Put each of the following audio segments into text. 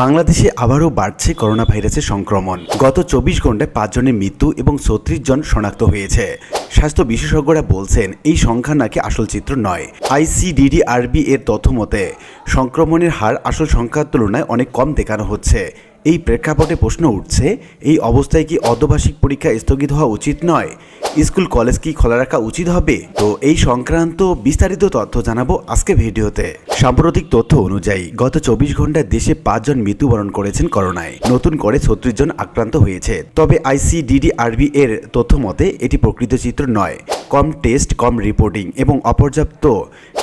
বাংলাদেশে আবারও বাড়ছে করোনা ভাইরাসের সংক্রমণ। গত চব্বিশ ঘন্টায় পাঁচজনের মৃত্যু এবং ছত্রিশ জন শনাক্ত হয়েছে। স্বাস্থ্য বিশেষজ্ঞরা বলছেন, এই সংখ্যা নাকি আসল চিত্র নয়। আইসিডিডিআরবি এর তথ্য মতে, সংক্রমণের হার আসল সংখ্যার তুলনায় অনেক কম দেখানো হচ্ছে। এই প্রেক্ষাপটে প্রশ্ন উঠছে, এই অবস্থায় কি অর্ধবার্ষিক পরীক্ষা স্থগিত হওয়া উচিত নয়? স্কুল, কলেজ কি খোলা রাখা উচিত হবে? তো এই সংক্রান্ত বিস্তারিত তথ্য জানাব আজকে ভিডিওতে। সাম্প্রতিক তথ্য অনুযায়ী, গত চব্বিশ ঘন্টায় দেশে পাঁচজন মৃত্যুবরণ করেছেন করোনায়। নতুন করে ছত্রিশ জন আক্রান্ত হয়েছে। তবে আইসিডিডিআরবি এর তথ্য মতে, এটি প্রকৃত চিত্র নয়। কম টেস্ট, কম রিপোর্টিং এবং অপর্যাপ্ত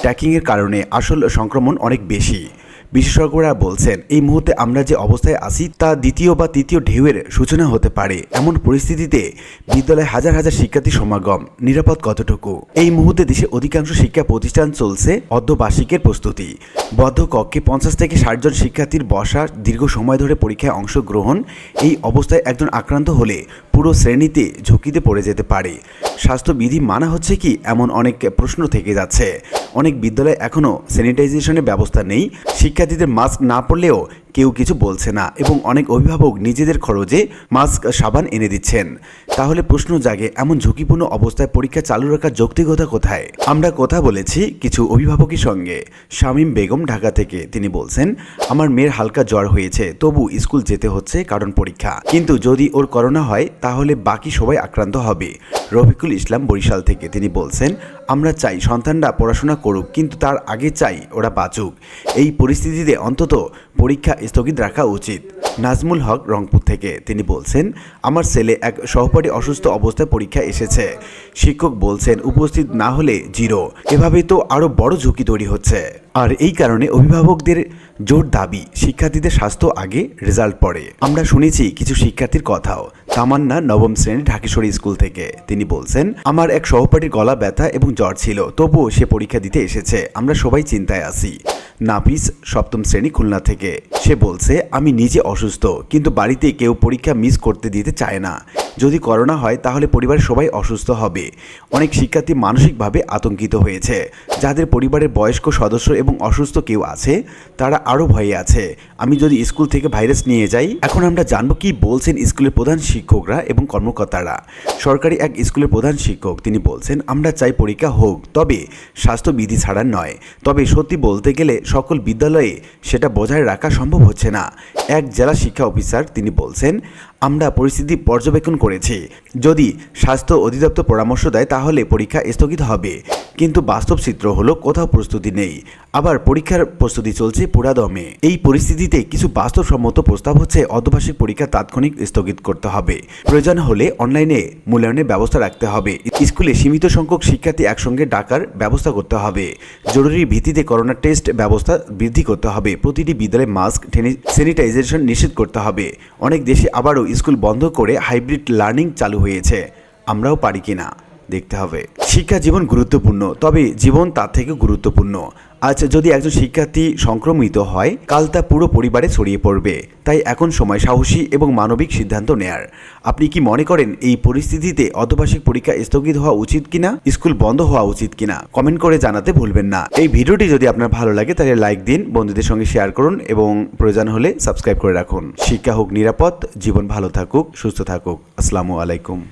ট্র্যাকিংয়ের কারণে আসল সংক্রমণ অনেক বেশি। বিশেষজ্ঞরা বলছেন, এই মুহূর্তে আমরা যে অবস্থায় আছি তা দ্বিতীয় বা তৃতীয় ঢেউয়ের সূচনা হতে পারে। এমন পরিস্থিতিতে বিদ্যালয়ে হাজার হাজার শিক্ষার্থী সমাগম। নিরাপদ কতটুকু? এই মুহূর্তে দেশে অধিকাংশ শিক্ষা প্রতিষ্ঠান চলছে অর্ধবার্ষিকের প্রস্তুতি। বদ্ধ কক্ষে পঞ্চাশ থেকে ষাট জন শিক্ষার্থীর বসা দীর্ঘ সময় ধরে পরীক্ষায় অংশগ্রহণ, এই অবস্থায় একজন আক্রান্ত হলে পুরো শ্রেণীতে ঝুঁকিতে পড়ে যেতে পারে। স্বাস্থ্যবিধি মানা হচ্ছে কি? এমন অনেক প্রশ্ন থেকে যাচ্ছে। অনেক বিদ্যালয়ে এখনও স্যানিটাইজেশনের ব্যবস্থা নেই। শিক্ষার্থীদের মাস্ক না পরলেও কেউ কিছু বলছে না এবং অনেক অভিভাবক নিজেদের খরচে মাস্ক সাবান এনে দিচ্ছেন। তাহলে প্রশ্ন জাগে, এমন ঝুঁকিপূর্ণ অবস্থায় পরীক্ষা চালু রাখার যৌক্তিকতা কোথায়? আমরা কথা বলেছি কিছু অভিভাবকের সঙ্গে। শামীম বেগম ঢাকা থেকে তিনি বলছেন, আমার মেয়ের হালকা জ্বর হয়েছে, তবু স্কুল যেতে হচ্ছে কারণ পরীক্ষা। কিন্তু যদি ওর করোনা হয়, তাহলে বাকি সবাই আক্রান্ত হবে। রফিকুল ইসলাম বরিশাল থেকে তিনি বলছেন আমরা চাই সন্তানরা পড়াশোনা করুক, কিন্তু তার আগে চাই ওরা বাঁচুক। এই পরিস্থিতিতে অন্তত পরীক্ষা স্থগিত রাখা উচিত। নাজমুল হক রংপুর থেকে, তিনি বলছেন, আমার ছেলে এক সহপাঠী অসুস্থ অবস্থায় পরীক্ষা এসেছে। শিক্ষক বলছেন, উপস্থিত না হলে জিরো। এভাবে তো আরও বড় ঝুঁকি তৈরি হচ্ছে। আর এই কারণে অভিভাবকদের জোর দাবি, শিক্ষার্থীদের স্বাস্থ্য আগে রেজাল্ট পড়ে আমরা শুনেছি কিছু শিক্ষার্থীর কথাও। তামান্না নবম শ্রেণি ঢাকেশ্বরী স্কুল থেকে। তিনি বলছেন, আমার এক সহপাঠীর গলা ব্যথা এবং জ্বর ছিল, তবুও সে পরীক্ষা দিতে এসেছে। আমরা সবাই চিন্তায় আছি। নাফিস সপ্তম শ্রেণি খুলনা থেকে। সে বলছে, আমি নিজে অসুস্থ, কিন্তু বাড়িতে কেউ পরীক্ষা মিস করতে দিতে চায় না। যদি করোনা হয়, তাহলে পরিবারের সবাই অসুস্থ হবে। অনেক শিক্ষার্থী মানসিকভাবে আতঙ্কিত হয়েছে। যাদের পরিবারের বয়স্ক সদস্য এবং অসুস্থ কেউ আছে, তারা আরও ভয়ে আছে। আমি যদি স্কুল থেকে ভাইরাস নিয়ে যাই, এখন আমরা জানব কি বলছেন স্কুলের প্রধান শিক্ষকরা এবং কর্মকর্তারা। সরকারি এক স্কুলের প্রধান শিক্ষক, তিনি বলছেন, আমরা চাই পরীক্ষা হোক, তবে স্বাস্থ্যবিধি ছাড়া নয়। তবে সত্যি বলতে গেলে সকল বিদ্যালয়ে সেটা বজায় রাখা সম্ভব হচ্ছে না। এক জেলা শিক্ষা অফিসার তিনি বলছেন, আমরা পরিস্থিতি পর্যবেক্ষণ করেছি। যদি স্বাস্থ্য অধিদপ্তর পরামর্শ দেয় তাহলে পরীক্ষা স্থগিত হবে। কিন্তু বাস্তব চিত্র হলো কোথাও প্রস্তুতি নেই। আবার পরীক্ষার প্রস্তুতি চলছে পুরাদমে। এই পরিস্থিতিতে কিছু বাস্তবসম্মত প্রস্তাব হচ্ছে অর্ধবার্ষিক পরীক্ষা তাৎক্ষণিক স্থগিত করতে হবে। প্রয়োজন হলে অনলাইনে মূল্যায়নের ব্যবস্থা রাখতে হবে। স্কুলে সীমিত সংখ্যক শিক্ষার্থী একসঙ্গে ডাকার ব্যবস্থা করতে হবে। জরুরি ভিত্তিতে করোনা টেস্ট ব্যবস্থা বৃদ্ধি করতে হবে। প্রতিটি বিদ্যালয়ে মাস্ক স্যানিটাইজেশন নিশ্চিত করতে হবে। অনেক দেশে আবারও স্কুল বন্ধ করে হাইব্রিড লার্নিং চালু হয়েছে। আমরাও পারি কিনা? দেখতে হবে। শিক্ষা জীবন গুরুত্বপূর্ণ, তবে জীবন তার থেকে গুরুত্বপূর্ণ। আজ যদি একজন শিক্ষার্থী সংক্রমিত হয়, কাল তা পুরো পরিবারে ছড়িয়ে পড়বে। তাই এখন সময় সাহসী এবং মানবিক সিদ্ধান্ত নেয়ার। আপনি কি মনে করেন এই পরিস্থিতিতে অর্ধবার্ষিক পরীক্ষা স্থগিত হওয়া উচিত কিনা, স্কুল বন্ধ হওয়া উচিত কিনা? কমেন্ট করে জানাতে ভুলবেন না। এই ভিডিওটি যদি আপনার ভালো লাগে, তাহলে লাইক দিন, বন্ধুদের সঙ্গে শেয়ার করুন এবং প্রয়োজন হলে সাবস্ক্রাইব করে রাখুন। শিক্ষা হোক নিরাপদ, জীবন ভালো থাকুক, সুস্থ থাকুক। আসসালামু আলাইকুম।